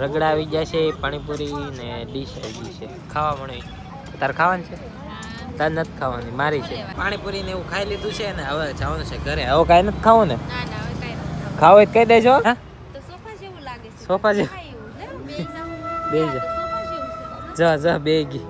રગડા આવી ગયા છે પાણીપુરી ને ડીશ આવી ગઈ છે. ખાવા મળે. તારે ખાવાનું છે? તારે નથી ખાવાની મારી છે. પાણીપુરી ને એવું ખાઈ લીધું છે ને હવે જવાનું છે ઘરે. હવે કાંઈ નથી ખાવું ને? ખાવ. હોય કહી દેજો. સોફા જેવું બે. જા જા બે ગઈ.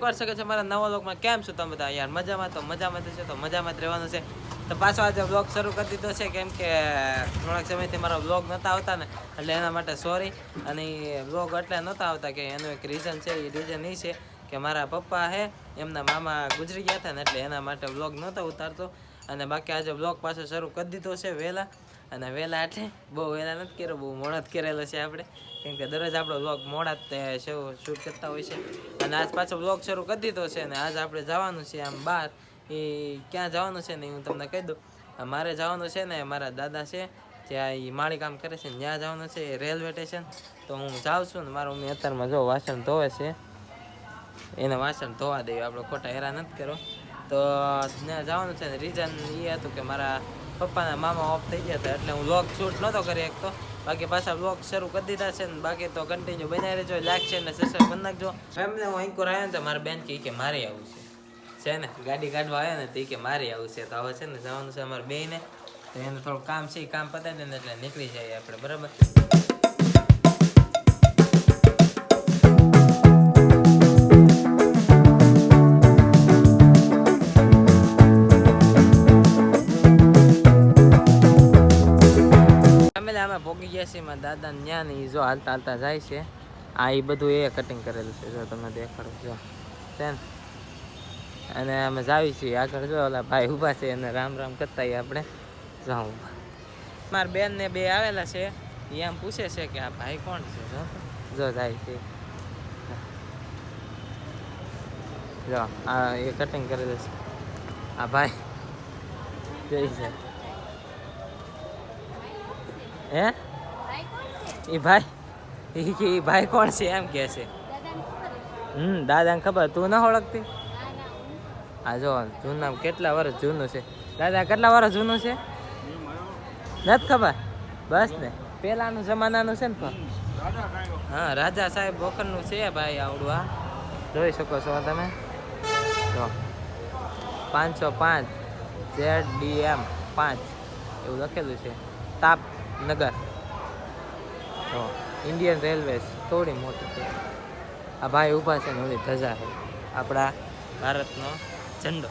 એકવાર શકે છે, મારા નવા લોકમાં કેમ છો તમે? બધા યાર, મજામાં તો મજામાં જ છે, તો મજામાં જ રહેવાનું છે. તો પાછો આજે બ્લોગ શરૂ કરી દીધો છે, કેમ કે થોડાક સમયથી મારા બ્લોગ નહોતા આવતા ને, એટલે એના માટે સોરી અને બ્લોગ એટલે નહોતા આવતા કે એનું એક રીઝન છે, એ રીઝન એ છે કે મારા પપ્પા હે, એમના મામા ગુજરી ગયા હતા ને, એટલે એના માટે બ્લોગ નહોતો ઉતારતો. અને બાકી આજે બ્લોગ પાછો શરૂ કરી દીધો છે, વહેલા. અને વહેલા એટલે બહુ વહેલા નથી કર્યો, બહુ મોડા જ કરેલો છે આપણે. કેમ કે દરરોજ આપણો બ્લોગ મોડા જ શૂટ કરતા હોય છે. અને આજ પાછો બ્લોગ શરૂ કરી દીધો છે અને આજ આપણે જવાનું છે આમ બહાર. એ ક્યાં જવાનું છે ને હું તમને કહી દઉં. મારે જવાનું છે ને મારા દાદા છે, ત્યાં એ માળી કામ કરે છે ત્યાં જવાનું છે રેલવે સ્ટેશન. તો હું જાઉં છું ને મારું મમ્મી અત્યારમાં જો વાસણ ધોવે છે. એને વાસણ ધોવા દેવું આપણે ખોટા હેરા નથી કરો તો ત્યાં જવાનું છે ને રીઝન એ હતું કે મારા પપ્પાના મામા ઓફ થઈ ગયા હતા એટલે હું વ્લોગ શૂટ નહોતો કરી શકતો બાકી પાછા વ્લોગ શરૂ કરી દીધા છે ને બાકી તો કન્ટિન્યુ બનાવી રહેજો લાઈક છે ને સબસ્ક્રાઈબ કરી નાખજો. એમને હું અહીં આવ્યો ને તો મારા બેન કહે કે મારે આવું છે. છે ને? ગાડી કાઢવા આવ્યા ને તો કે મારે આવું છે. તો હવે છે ને જવાનું છે અમારે બેને તો એને થોડું કામ છે કામ પતાવી દે ને એટલે નીકળી જઈએ આપણે, બરાબર? ભોગી ગયા મારા દાદા ન્યા ને જો હાલતા હાલતા જાય છે. આ એ બધું એ કટિંગ કરેલું છે, જો તમે દેખાડો, જો. છે અને અમે જાવી છીએ આગળ, જો ઓલા ભાઈ ઊભા છે અને રામ રામ કરતા આપણે. જાઉં મારા બેન ને બે આવેલા છે એ એમ પૂછે છે કે આ ભાઈ કોણ છે, જો. જો જાય છે. જો, આ એ કટિંગ કરેલું છે. આ ભાઈ. જઈ છે હે? છે? એ ભાઈ એ ભાઈ કોણ છે એમ કે છે? હમ દાદાને ખબર? તું ન ઓળખતી? હા જો જૂના કેટલા વર્ષ જૂનું છે? દાદા કેટલા વર્ષ જૂનું છે? નથી ખબર? બસ ને. પેલાનું જમાનાનું છે ને પણ. હા રાજા સાહેબ બોકરનું છે ભાઈ આવડું આ જોઈ શકો છો તમે? જો. પાંચસો પાંચ. ઝેડ ડી એમ પાંચ. એવું લખેલું છે. તાપનગર. તો ઇન્ડિયન રેલવેઝ થોડી મોટી છે. આ ભાઈ ઊભા છે ને ઓલી ધજા છે. આપણા ભારતનો ઝંડો.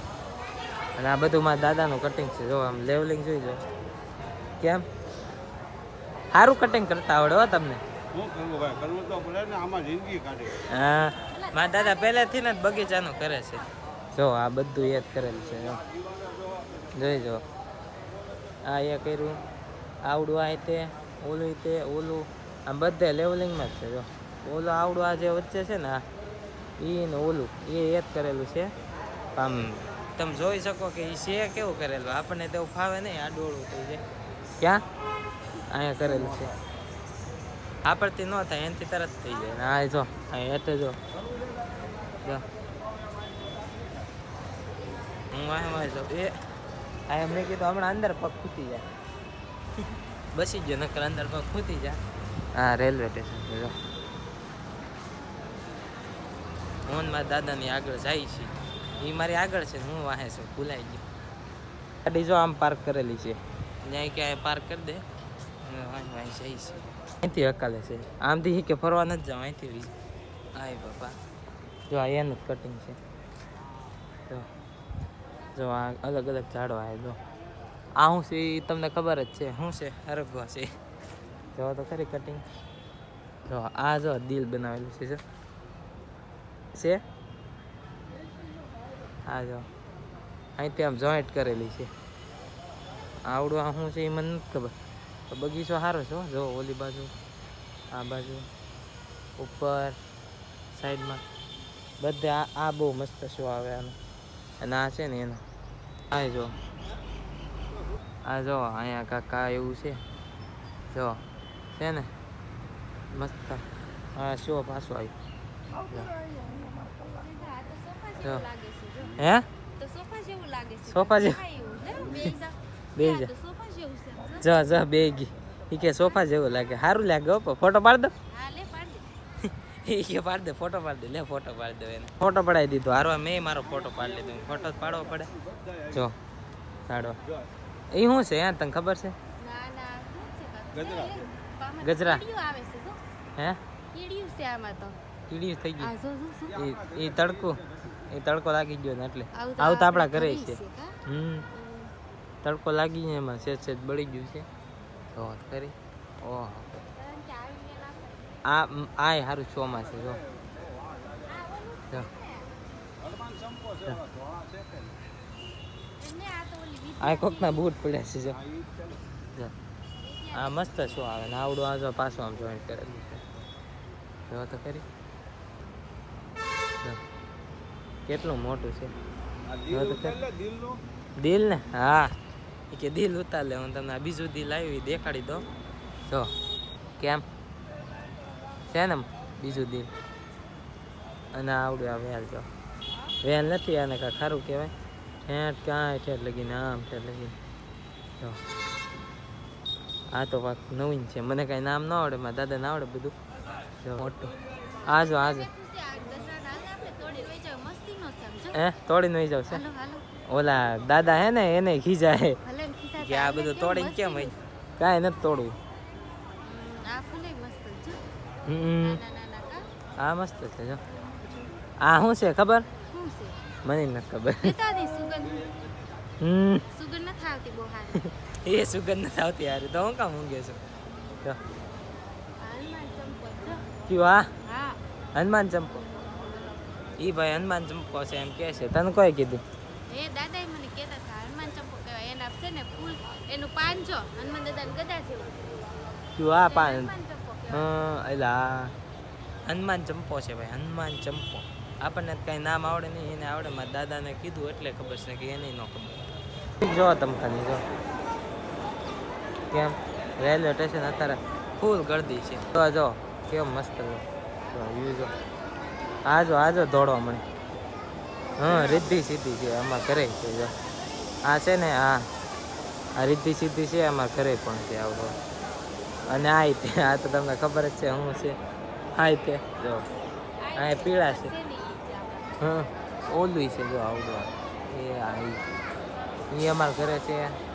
અને આ બધું મારા દાદાનું કટિંગ છે. જો આમ લેવલિંગ જોઈ જો કેમ? સારું કટિંગ કરતા આવડે હો તમને. હા મારા દાદા પહેલેથી ને બગીચાનું કરે છે. જો આ બધું એ જ કરેલું છે. જોઈ જો આ એ કર્યું. આવડું આ તે ઓલું તે ઓલું. આમ બધે લેવલિંગમાં જ છે, જો. ઓલું આવડું આ જે વચ્ચે છે ને ઈ ઓલું, એ એ જ કરેલું છે. આમ, તમે જોઈ શકો કે એ છે કેવું કરેલું? આપણને તેવું ફાવે નહીં, આ ડોળું થઈ જાય ક્યાં? અહીંયા કરેલું છે. આપણથી ન થાય, એનાથી તરત થઈ જાય. ને જો અહીં એટલે જો. હું વાહે જો એ, આ એમને કીધું, હમણાં અંદર પગ ખૂટી જાય. બસી ગયો નકર અંદર પગ ખૂટી જાય. હા રેલવે સ્ટેશન છે જો. હું મારા દાદાની આગળ જાય છે. એ મારી આગળ છે હું વાહે છું ભૂલાઈ ગયો. ગાડી જો આમ પાર્ક કરેલી છે. ત્યાં ક્યાંય પાર્ક કરી દે? વાંચ વાહી જાય છે. અહીંથી હકાલે છે. આમથી કે ફરવા નથી જાવ અહીંથી આય બાપા. જો આ એનું જ કટિંગ છે. જો. જો આ અલગ અલગ ઝાડો આવે જો. આ શું છે એ તમને ખબર જ છે? શું છે? અરગવા છે. જો તો ખરી કટિંગ જો, આ જો દિલ બનાવેલું છે છે? આ જો. અહીંથી આમ જોઈન્ટ કરેલી છે. આવડું આ શું છે એ મને નથી ખબર. તો બગીચો સારો છે. જો, ઓલી બાજુ, આ બાજુ, ઉપર, સાઈડમાં. બધે આ આ બહુ મસ્ત શો આવે આનો. અને આ છે ને એનો. આ જો. આ જો, અહીંયા કાકા એવું છે. જો. છે ને? મસ્ત. હા શો પાછો આવ્યો જો. સોફા જેવું લાગે હે? સોફા જેવું જા. જા. તો સોફા જેવું છે સમજો. જો જો બે ગી. ઈ કે સોફા જેવું લાગે. સારું લાગે હો ફોટો પાડ દો. હા પાડ દે કે પાડ દે ફોટો પાડ દે. લે ફોટો પાડ દો એને. ફોટો પડાવી દીધો. હારો મેં મારો ફોટો પાડી લીધો. ફોટો પાડવો પડે. જો પાડો. એ શું છે? તને ખબર છે? ના ના. શું છે કાકા? ગજરા. કીડીયું હે? કીડિયું છે આમાં તો. કીડી થઈ જો એ એ તડકો. એ તડકો લાગી ગયો ને એટલે. આવું તો આપણા ઘરે છે. હમ. તડકો લાગી ગયો એમાં સેજ સેજ બળી ગયું છે. તો કરી. ઓહો. ગયા ના. આ આ સારું શોમાં છે જો. આ કોકના બૂટ પડ્યા છે જો. જો. આ મસ્ત શું આવે ને આવડું આ પાછું આમ જોઈન્ટ કરે. જો તો કરી જો. કેટલું મોટું છે. દિલ ને? હા. એ કે દિલ ઉતાર લે હું તમને આ બીજું દિલ આવ્યું દેખાડી દો જો. કેમ? છે ને બીજું દિલ. અને આવડું આ વેલ જો. વેલ નથી આને કાંઈ ખારું કહેવાય? ઠેઠ ક્યાં ઠેઠ લગીને આમ ઠેઠ લગીને. જો. આ તો વાત નવીન છે. મને કાંઈ નામ ન આવડે મારા દાદા ના આવડે બધું. જો મોટું. આ જો હે? તોડી નહીં જાવ છે? ઓલા દાદા હે ને એને ખીજાય હે. કે આ બધું તોડીને કેમ હોય કાંઈ નથી તોડવું. આ મસ્ત છે. જો. આ શું છે ખબર? મને નથી ખબર. સુગંધ નથી આવતી બહુ હારી. એ સુગંધ નથી આવતી યાર તો હું કામ ઊંઘે છું? હાલમાં કયું હા. હનુમાન ચંપો. ઈ ભાઈ હનુમાન ચંપો છે એમ કે છે. તને કોઈ કીધું? એ દાદાએ મને કહેતા હતા હનુમાન ચંપો કહેવાય. એના છે ને ફૂલ એનું પાન જો હનુમાન દાદાને ગદા જેવું કયું આ પાન હં એલા. હનુમાન ચંપો છે ભાઈ હનુમાન ચંપો. આપણને તો કાંઈ નામ આવડે નહીં એને આવડે. મારા દાદાને કીધું એટલે ખબર છે કે એને ન ખબર. જો તમે ખાલી જો. કેમ? રેલવે સ્ટેશન અત્યારે ફૂલ ગળદી છે. તો જો. કેમ મસ્ત જો વ્યૂ જો. આ જો આ જો દોડવા મને હા રિદ્ધિ સિદ્ધિ છે આમાં ઘરે છે જો. આ છે ને હા આ રિદ્ધિ સિદ્ધિ છે આમાં ઘરે પણ છે આવડો અને આ તે આ તો તમને ખબર જ છે શું છે. આ તે જો. આ પીળા છે. હા ઓલું છે જો આવડું એ આ ઈ અમારા ઘરે છે.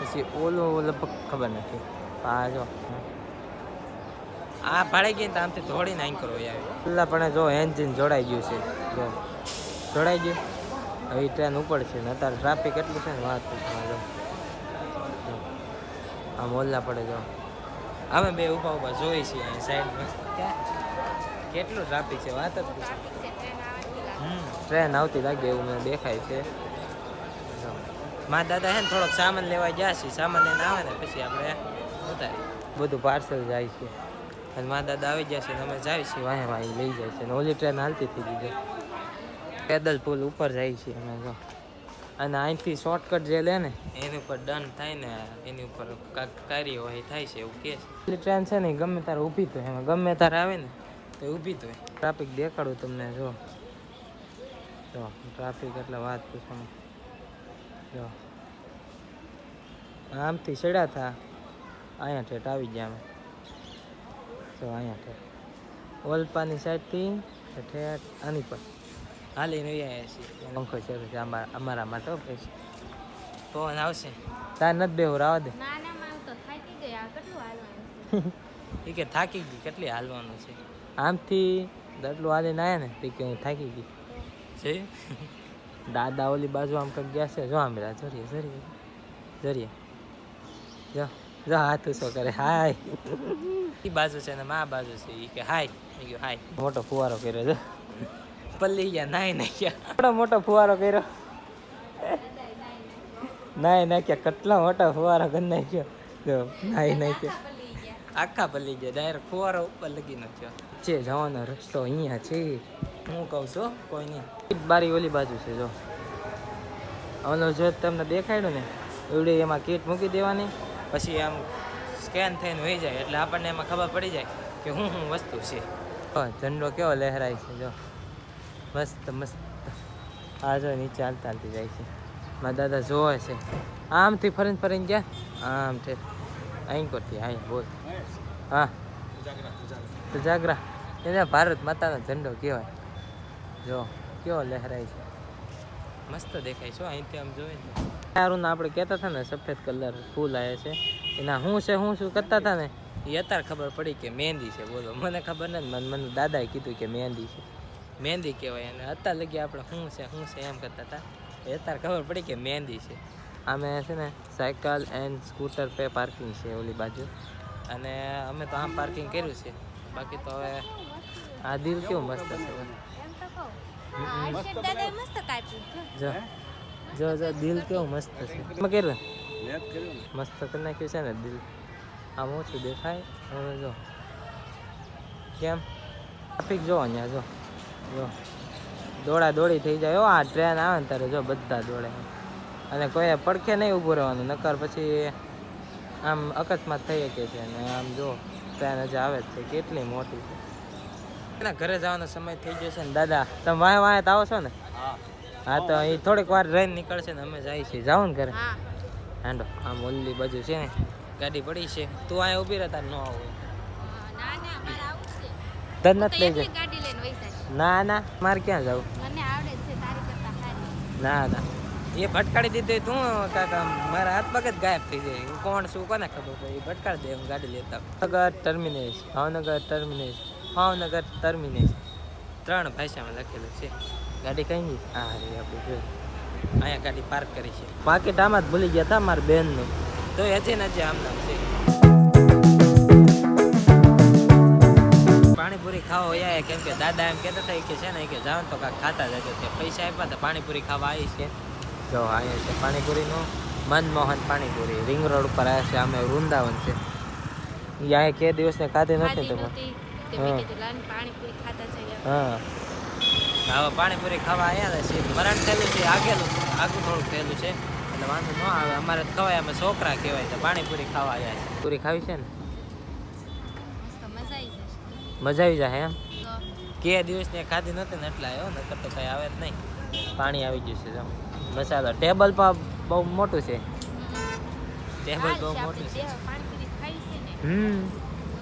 પછી ઓલું લગભગ ખબર નથી. આ જો. આ ભાડે ગઈ તો આમથી થોડીને નાઈ કરો આવે. પેલા પણ જો એન્જિન જોડાઈ ગયું છે. જો. જોડાઈ ગયું. હવે ટ્રેન ઉપર છે ને અત્યારે ટ્રાફિક એટલું છે ને વાત જો. આમ ઓલા પડે જો. અમે બે ઊભા ઊભા જોઈ છીએ અહીં સાઈડમાં કેટલું ટ્રાફિક છે? વાત જ પૂછો. ટ્રેન આવતી લાગે. હમ, ટ્રેન આવતી લાગે એવું મને દેખાય છે. મારા દાદા હે ને થોડોક સામાન લેવા ગયા છે, સામાન લઈને આવે ને પછી આપણે ઉતારી બધું પાર્સલ જાય છે. અને મા દાદા આવી ગયા છે ને અમે જાય છીએ, વાહે વાહે લઈ જાય છે. ને ઓલી ટ્રેન હાલતી થઈ ગઈ છે પેદલ પુલ ઉપર જાય છે અમે જો. અને અહીંથી શોર્ટકટ જે લે ને, એની ઉપર ડન થાય ને, એની ઉપર કાર્યવાહી થાય છે એવું કહે છે. ટ્રેન છે ને ગમે તારે ઊભી તો એમાં ગમે તારે આવે ને, તો ઊભી તો ટ્રાફિક દેખાડું તમને જો. જો ટ્રાફિક એટલે વાત પૂછવાનું. જો. આમથી ચડ્યા થા. અહીંયા ઠેઠ આવી ગયા અમે. તો અહીંયા ઠેઠ. ઓલપાની સાઈડથી ઠેઠ આની પર. હાલીને આવ્યા છીએ. પંખો છે અમારા માટે પછી પવન આવશે? તાર નથી બેહું રાવા દે. ના ના મારું તો થાકી ગઈ આ કેટલું હાલવાનું છે? એ કે થાકી ગઈ. કેટલી હાલવાનું છે? આમથી દટલું હાલીને આવ્યા ને તે કે થાકી ગઈ. છે? દાદા ઓલી બાજુ આમ કંઈક ગયા છે. જો આમ રા જરીએ જરીએ. જરીએ. જો જો હાથ ઉસો કરે. હાય. એ બાજુ છે ને મા બાજુ છે એ કે હાય. મેં ગયો હાય. મોટો ફુવારો કર્યો છે. પલ્લી ગયા નાય નાખ્યા. મોટો મોટો ફુવારો કર્યો? નાય નાખ્યા કેટલા મોટા ફુવારો કરી નાખ્યો? જો નાય નાખ્યો. આખા પલ્લી ગયા ડાયરેક્ટ ફુવારો ઉપર લગી નાખ્યો છે જવાનો રસ્તો અહીંયા છે. હું કહું છું કોઈ નહીં. બારી ઓલી બાજુ છે જો. ઓલો જો તમને દેખાડ્યો ને એવડે એમાં કીટ મૂકી દેવાની. પછી આમ સ્કેન થઈને હોઈ જાય એટલે આપણને એમાં ખબર પડી જાય કે હું હું વસ્તુ છે. હા, ઝંડો કેવો લહેરાય છે જો. મસ્ત મસ્ત. આ જો નીચે હાલતા હાલતી જાય છે. મારા દાદા જોવે છે. આમથી ફરીને ફરીને ગયા? આમ છે અહીં કરતી અહીં બોલ. હા. તો જાગરા. એને ભારત માતાનો ઝંડો કહેવાય. જો કેવો લહેરાય છે. મસ્ત દેખાય છે અહીંથી આમ જોઈએ ને સારું આપણે કહેતા હતા ને સફેદ કલર ફૂલ આવ્યા છે. એના શું છે શું શું કરતા હતા ને એ અત્યારે ખબર પડી કે મહેંદી છે બોલો. મને ખબર નથી મને મને દાદાએ કીધું કે મહેંદી છે. મહેંદી કહેવાય. અને અત્યારે લગી આપણે શું છે શું છે એમ કરતા હતા. એ અત્યારે ખબર પડી કે મહેંદી છે. અમે છે ને cycle and scooter pay parking છે ઓલી બાજુ. અને અમે તો આમ પાર્કિંગ કર્યું છે. બાકી તો હવે આ દિલ કેવું મસ્ત છે. મસ્ત કાપ્યું. જો. જો જો દિલ કેવું મસ્ત છે. મેં કર્યું ને. મસ્ત કરી નાખ્યું છે ને દિલ. આમ ઓછું દેખાય. હવે જો. કેમ? ટ્રાફિક જો અહીંયા જો. જો. દોડા દોડી થઈ જાય. આ ટ્રેન આવે ને ત્યારે જો બધા દોડે. અને કોઈ પડખે નહીં ઊભું રહેવાનું નકર પછી આમ અકસ્માત થઈ શકે છે અને આમ જો ટ્રેન હજી આવે જ છે. કેટલી મોટી છે. ઘરે જવાનો સમય થઈ ગયો છે ને દાદા. તમે વાંહે વાંહે તો આવો છો ને? હા. હા તો એ થોડીક વાર રહીને નીકળશે ને અમે જાય છીએ. જાવ ને ઘરે. હાંડો. આમ ઓલી બાજુ છે ને ગાડી પડી છે. તું અહીંયા ઊભી રહેતા ન આવું. ના ના મારે આવું છે. તદ હું તો નથી લઈ જાય. ના ના મારે ક્યાં જવું? છે ના ના. એ ભટકાડી દીધી તું કાકા મારા હાથ પગ જ ગાયબ થઈ જાય. હું કોણ શું કોને ખબર પડે? એ ભટકાડી દે હું ગાડી લેતા ભાવનગર ટર્મિનેશ ભાવનગર ટર્મિનેશ ભાવનગર ટર્મિનેશ ત્રણ ભાષામાં લખેલું છે. ગાડી કઈ નહીં હા રે આપણે જોઈ. અહીંયા ગાડી પાર્ક કરી છે. પાકીટ આમાં જ ભૂલી ગયા હતા મારા બેનનું. તો હજી ને હજી આમ નામ છે. પાણીપુરી ખાવા વયા કેમ કે દાદા એમ કહેતા હતા કે છે ને કે જાવ તો કાંઈક ખાતા જજો. તે પૈસા આપ્યા હતા પાણીપુરી ખાવા આવી છે જો અહીંયા છે પાણીપુરીનું. મનમોહન પાણીપુરી રિંગ રોડ ઉપર આવ્યા છે અમે વૃંદાવન છે. અહીંયા કે દિવસને ખાધી નથી તમે. તે જઈએ. હા. હવે પાણીપુરી ખાવા આવ્યા છે. મરણ થયેલું છે આગેલું આગું થોડુંક થયેલું છે. એટલે વાંધો ન આવે અમારે ખવાય અમે છોકરા કહેવાય તો પાણીપુરી ખાવા આવ્યા છે. પૂરી ખાવી છે ને? મજા આવી જાય એમ? કે દિવસની ખાધી નહોતી ને એટલે આવ્યો નકર તો કઈ આવે જ નહીં. પાણી આવી ગયું છે મસાલો. ટેબલ પણ બહુ મોટું છે. ટેબલ બહુ મોટું છે ને હમ.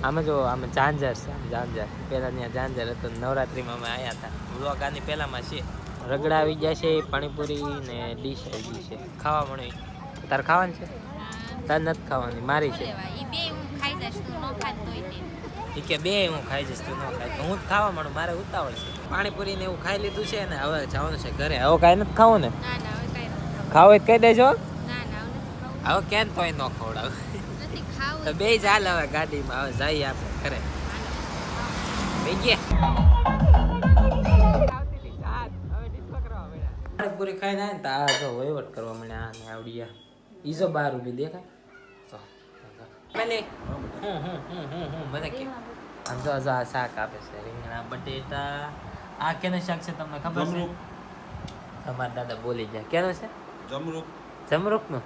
આમાં જો આમાં ઝાંઝર છે આમ ઝાંઝર. પહેલા ત્યાં ઝાંઝર હતું નવરાત્રીમાં અમે આવ્યા હતા. વ્લોગ આની પહેલામાં છે. રગડા આવી ગયા છે પાણીપુરી ને ડીશ આવી ગઈ છે. ખાવા મળી. તારે ખાવાની છે? તારે નથી ખાવાની મારી છે. ખાઈ એ કે બે હું ખાઈ જઈશ તું ન તો હું જ ખાવા માંડું મારે ઉતાવળ છે. પાણીપુરી ને એવું ખાઈ લીધું છે ને હવે જવાનું છે ઘરે. હવે કાંઈ નથી ખાવું ને? ખાવું. કહી દેજો. હવે કેમ તોય ન ખવડાવ. તો બે ચાલ હવે ગાડીમાં. હવે જઈએ આપણે ઘરે. પાણીપુરી ખાઈને આવે ને તો આ જો વહીવટ કરવા મળ્યા આને આવડ્યા. ઈ જો બાર ઊભી દેખાય. હમ મને કે. આમ જો આ શાક આપે છે. રીંગણા બટેટા. આ કેનું શાક છે તમને ખબર છે? જમરૂક. તમારા દાદા બોલી જાય કેનું છે? જમરૂક. જમરૂકનું?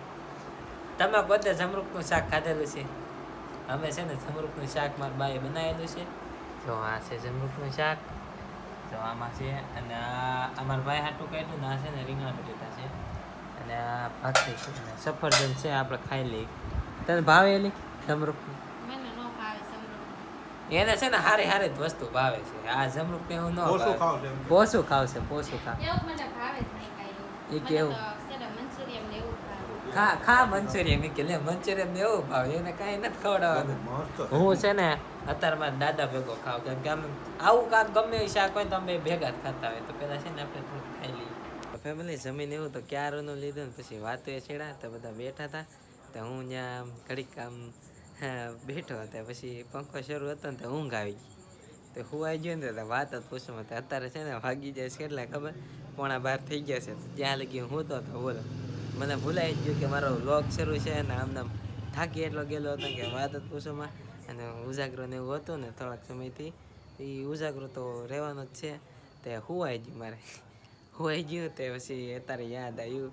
તમે પોતે જમરૂકનું શાક ખાધેલું છે? અમે છે ને જમરૂકનું શાક મારા બાએ બનાવેલું છે. જો આ છે જમરૂકનું શાક. તો આમાં છે અને આ અમારા ભાઈ હાટું કાઢ્યું ને આ છે ને રીંગણા બટેટા છે. અને આ ભાખરી છે અને સફરજન છે આપણે ખાઈ લઈ તને ભાવે એલી જમરૂકનું મને ન ભાવે સમરું એને છે ને હારે હારે જ વસ્તુ ભાવે છે. આ જમરૂક ને એવું ન પોસું ખાવ છે. પોસું પોસું ખાવ. એવું મને ભાવે જ નહીં કાંઈ એવું. ઈ મને કેવું? તો છે ને મંચુરિયન ને એવું ભાવે ખા ખા મંચુરિયન? કે લે મંચુરિયન ને એવું ભાવે એને કાંઈ નથી ખવડાવવાનું. હું છે ને અત્યારે મારા દાદા ભેગો ખાવ કેમ કે આમ આવું કાંક ગમે એ શાક હોય તો અમે ભેગા જ ખાતા હોય. તો પેલા છે ને આપણે થોડુંક ખાઈ લઈએ. ફેમિલી જમીન એવું તો ક્યારનું લીધું ને પછી વાતો એ છેડા તો બધા બેઠા હતા. તો હું ત્યાં આમ ઘડીક આમ હા, બેઠો હતા. પછી પંખો શરૂ હતો ને તો ઊંઘ આવી ગઈ. તો હું આવી ગયો ને તો વાત જ પૂછું તો અત્યારે છે ને વાગી જાય છે કેટલા ખબર? પોણા બાર થઈ ગયા છે. ત્યાં લગી હું તો હતો બોલો. મને ભૂલાઈ ગયું કે મારો વ્લોગ શરૂ છે ને આમ નામ થાકી એટલો ગયેલો હતો કે વાત જ પૂછોમાં. અને ઉજાગરો ને એવું હતું ને થોડાક સમયથી, એ ઉજાગરો તો રહેવાનો જ છે. તે હુવાઈ ગયું મારે. હુવાઈ ગયું તે પછી અત્યારે યાદ આવ્યું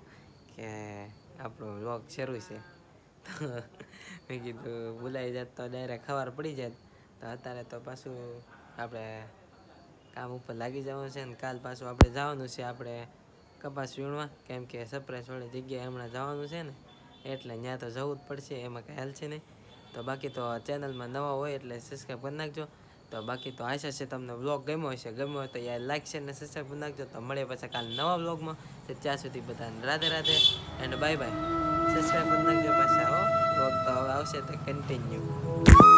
કે આપણો વ્લોગ શરૂ છે. તો મેં કીધું ભૂલાઈ જાત તો ડાયરેક્ટ ખબર પડી જાત. તો અત્યારે તો પાછું આપણે કામ ઉપર લાગી જવાનું છે ને કાલ પાછું આપણે જવાનું છે. આપણે કપાસ વીણવા કેમ કે સરપ્રાઈઝ જગ્યાએ હમણાં જવાનું છે ને, એટલે ત્યાં તો જવું જ પડશે, એમાં કાંઈ હાલ છે નહીં. તો બાકી તો ચેનલમાં નવા હોય એટલે સબસ્ક્રાઈબ કરી નાખજો. તો બાકી તો આશા છે તમને વ્લોગ ગમ્યો હશે. ગમ્યો હોય તો યાર લાઈક છે ને સબસ્ક્રાઈબ કરી નાખજો. તો મળે પછી કાલે નવા બ્લોગમાં તો ત્યાં સુધી બધાને Radhe Radhe and bye bye subscribe કરી નાખજો પાછા, હો. બ્લોગ તો હવે આવશે તો કન્ટિન્યુ